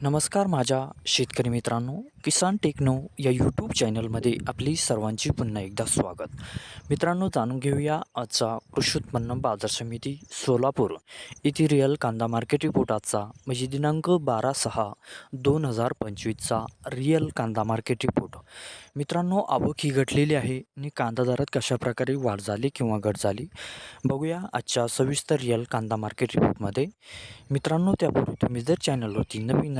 नमस्कार माझ्या शेतकरी मित्रांनो किसान टेक्नो या यूट्यूब चॅनलमध्ये आपली सर्वांची पुन्हा एकदा स्वागत. मित्रांनो जाणून घेऊया आजचा कृषी उत्पन्न बाजार समिती सोलापूर येथे रिअल कांदा मार्केट रिपोर्ट आजचा म्हणजे दिनांक बारा सहा दोन हजार पंचवीसचा रिअल कांदा मार्केट रिपोर्ट मित्रांनो आवक ही घटलेली आहे आणि कांदा दरात कशाप्रकारे वाढ झाली किंवा घट झाली बघूया आजच्या सविस्तर रिअल कांदा मार्केट रिपोर्टमध्ये मित्रांनो त्यापूर्वी तुम्ही जर चॅनलवरती नवीन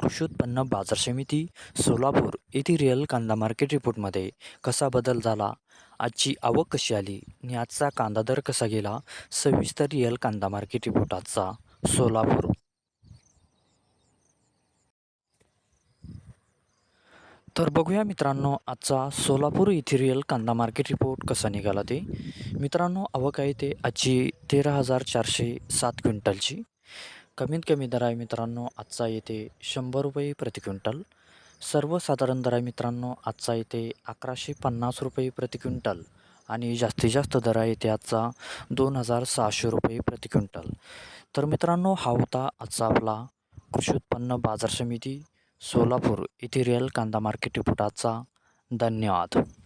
कृषी उत्पन्न बाजार समिती सोलापूर येथे रिअल कांदा मार्केट रिपोर्टमध्ये कसा बदल झाला? आजची आवक कशी आली? आणि आजचा कांदा दर कसा गेला? सविस्तर रिअल कांदा मार्केट रिपोर्ट आजचा सोलापूर. तर बघूया मित्रांनो आजचा सोलापूर इथिरियल कांदा मार्केट रिपोर्ट कसा निघाला ते. मित्रांनो आवक आहे ते आजची तेरा हजार चारशे सात क्विंटलची. कमीत कमी दर आहे मित्रांनो आजचा येते शंभर रुपये प्रति क्विंटल. सर्वसाधारण दर आहे मित्रांनो आजचा येते अकराशे पन्नास रुपये प्रति क्विंटल. आणि जास्तीत जास्त दर आहे ते आजचा दोन हजार सहाशे रुपये प्रति क्विंटल. तर मित्रांनो हा होता आजचा आपला कृषी उत्पन्न बाजार समिती सोलापूर येथे रिअल कांदा मार्केट रिपोर्ट आजचा. धन्यवाद.